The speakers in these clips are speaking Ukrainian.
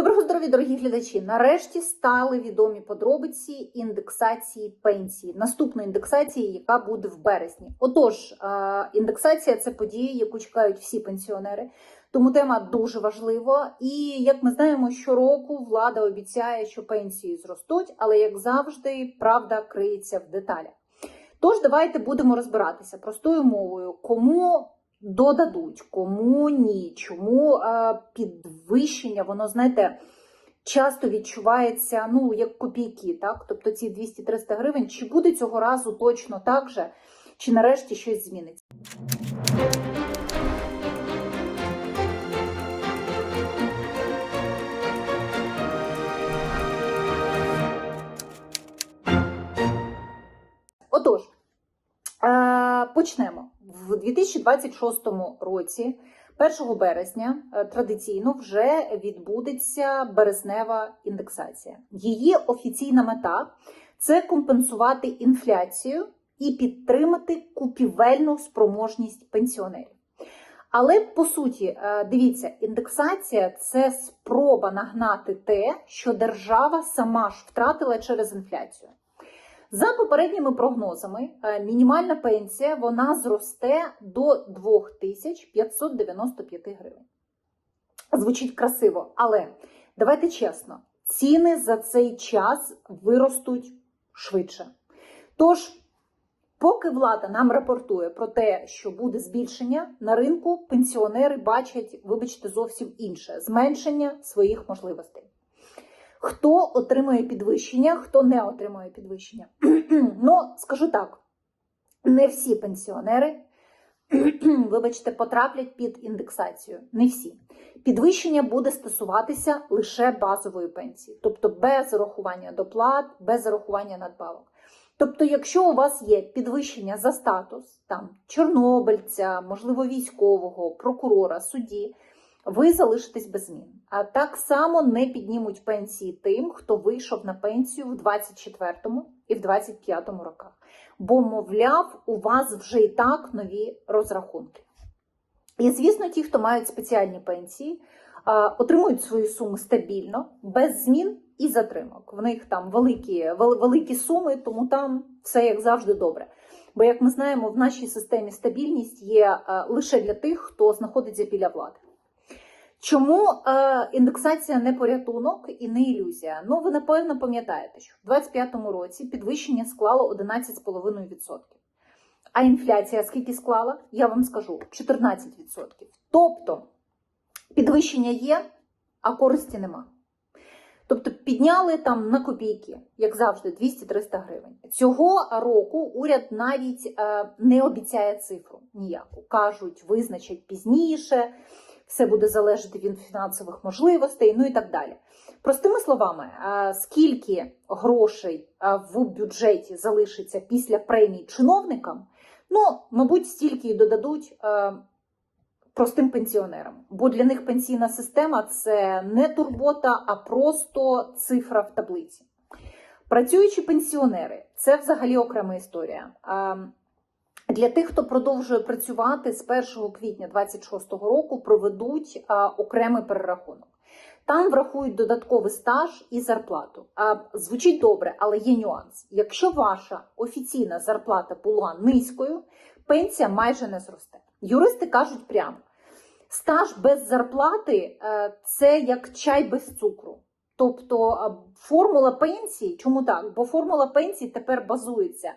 Доброго здоров'я, дорогі глядачі! Нарешті стали відомі подробиці індексації пенсії, наступної індексації, яка буде в березні. Отож, е, індексація це подія, яку чекають всі пенсіонери. Тому тема дуже важлива. І як ми знаємо, щороку влада обіцяє, що пенсії зростуть, але як завжди, правда криється в деталях. Тож давайте будемо розбиратися простою мовою, кому додадуть, кому ні, чому е, підвищення, воно знаєте. Часто відчувається ну як копійки, так тобто ці 200-300 гривень. Чи буде цього разу точно так же, чи нарешті щось зміниться? Отож, е, почнемо в 2026 році. 1 березня е, традиційно вже відбудеться березнева індексація. Її офіційна мета це компенсувати інфляцію і підтримати купівельну спроможність пенсіонерів. Але по суті, е, дивіться, індексація це спроба нагнати те, що держава сама ж втратила через інфляцію. За попередніми прогнозами, е, мінімальна пенсія вона зросте до 2595 гривень. Звучить красиво, але давайте чесно, ціни за цей час виростуть швидше. Тож, поки влада нам рапортує про те, що буде збільшення, на ринку пенсіонери бачать, вибачте, зовсім інше зменшення своїх можливостей. Хто отримує підвищення, хто не отримує підвищення. ну, скажу так: не всі пенсіонери, вибачте, потраплять під індексацію. Не всі. Підвищення буде стосуватися лише базової пенсії, тобто без зарахування доплат, без зарахування надбавок. Тобто, якщо у вас є підвищення за статус, там чорнобильця, можливо, військового, прокурора, судді ви залишитесь без змін. А так само не піднімуть пенсії тим, хто вийшов на пенсію в 24-му і в 25-му роках. Бо, мовляв, у вас вже і так нові розрахунки. І, звісно, ті, хто мають спеціальні пенсії, отримують свої суми стабільно, без змін і затримок. В них там великі, великі суми, тому там все як завжди добре. Бо, як ми знаємо, в нашій системі стабільність є лише для тих, хто знаходиться біля влади. Чому е, індексація не порятунок і не ілюзія? Ну, ви напевно пам'ятаєте, що в 2025 році підвищення склало 11,5%. А інфляція скільки склала? Я вам скажу 14%. Тобто підвищення є, а користі нема. Тобто підняли там на копійки, як завжди, 200-300 гривень. Цього року уряд навіть е, не обіцяє цифру ніяку. Кажуть, визначать пізніше все буде залежати від фінансових можливостей, ну і так далі. Простими словами, скільки грошей в бюджеті залишиться після премій чиновникам, ну, мабуть, стільки і додадуть простим пенсіонерам. Бо для них пенсійна система це не турбота, а просто цифра в таблиці. Працюючі пенсіонери це взагалі окрема історія. Для тих, хто продовжує працювати з 1 квітня 2026 року, проведуть окремий перерахунок. Там врахують додатковий стаж і зарплату. А, Звучить добре, але є нюанс. Якщо ваша офіційна зарплата була низькою, пенсія майже не зросте. Юристи кажуть прямо: стаж без зарплати е, це як чай без цукру. Тобто формула пенсії, чому так? Бо формула пенсії тепер базується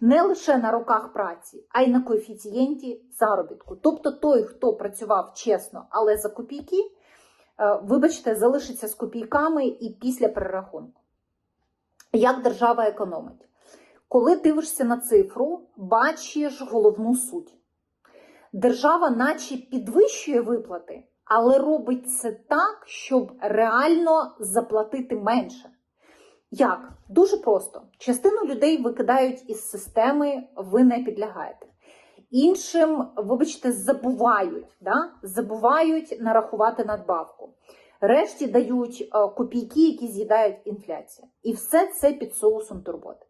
не лише на роках праці, а й на коефіцієнті заробітку. Тобто той, хто працював чесно, але за копійки, е, вибачте, залишиться з копійками і після перерахунку. Як держава економить? Коли дивишся на цифру, бачиш головну суть. Держава, наче підвищує виплати, але робить це так, щоб реально заплатити менше. Як? Дуже просто. Частину людей викидають із системи, ви не підлягаєте. Іншим, вибачте, забувають, да? забувають нарахувати надбавку. Решті дають е, копійки, які з'їдають інфляція. І все це під соусом турботи.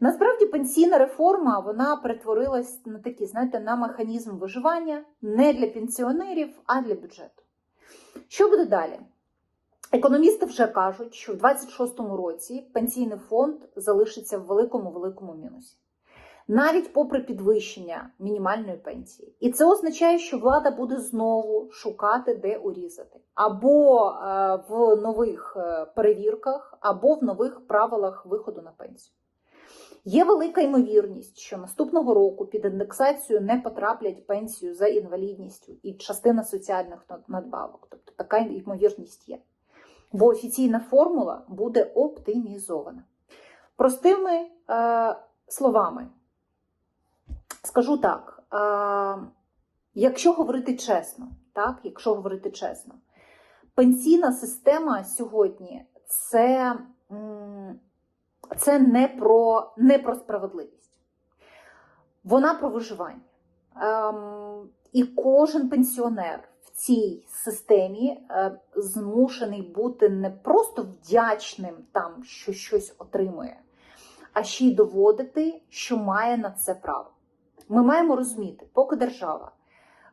Насправді, пенсійна реформа вона перетворилась на такі, знаєте, на механізм виживання не для пенсіонерів, а для бюджету. Що буде далі? Економісти вже кажуть, що в 2026 році пенсійний фонд залишиться в великому великому мінусі. Навіть попри підвищення мінімальної пенсії. І це означає, що влада буде знову шукати, де урізати, або е, в нових е, перевірках, або в нових правилах виходу на пенсію. Є велика ймовірність, що наступного року під індексацію не потраплять пенсію за інвалідністю і частина соціальних надбавок. Тобто така ймовірність є. Бо офіційна формула буде оптимізована. Простими е, словами, скажу так: е, якщо говорити чесно, так, якщо говорити чесно, пенсійна система сьогодні це. це не про, не про справедливість, вона про виживання. Ем, і кожен пенсіонер цій системі е, змушений бути не просто вдячним там, що щось отримує, а ще й доводити, що має на це право. Ми маємо розуміти, поки держава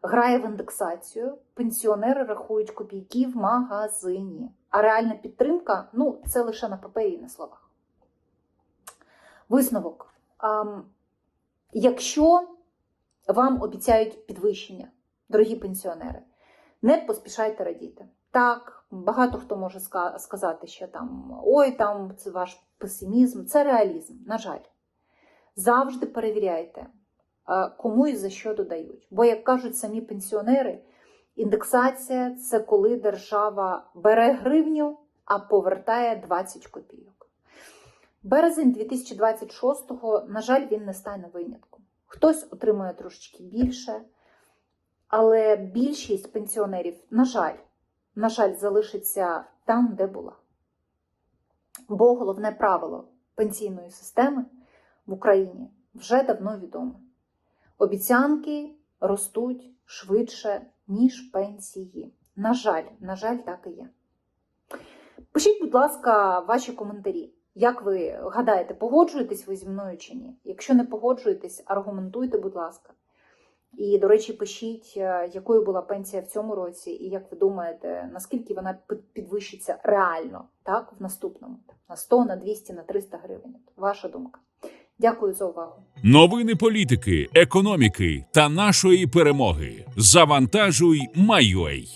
грає в індексацію, пенсіонери рахують копійки в магазині, а реальна підтримка ну, це лише на папері і на словах. Висновок. Якщо вам обіцяють підвищення, дорогі пенсіонери, не поспішайте радіти. Так, багато хто може сказати, що там ой, там це ваш песимізм, це реалізм. На жаль, завжди перевіряйте, е, кому і за що додають. Бо, як кажуть самі пенсіонери, індексація це коли держава бере гривню, а повертає 20 копійок. Березень 2026-го, на жаль, він не стане винятком. Хтось отримує трошечки більше, але більшість пенсіонерів, на жаль, на жаль, залишиться там, де була. Бо головне правило пенсійної системи в Україні вже давно відоме. Обіцянки ростуть швидше, ніж пенсії. На жаль, на жаль, так і є. Пишіть, будь ласка, ваші коментарі. Як ви гадаєте, погоджуєтесь ви зі мною чи ні? Якщо не погоджуєтесь, аргументуйте, будь ласка. І, до речі, пишіть, е, якою була пенсія в цьому році, і як ви думаєте, наскільки вона під- підвищиться реально так, в наступному? На 100, на 200, на 300 гривень. Ваша думка. Дякую за увагу. Новини політики, економіки та нашої перемоги. Завантажуй, Майой.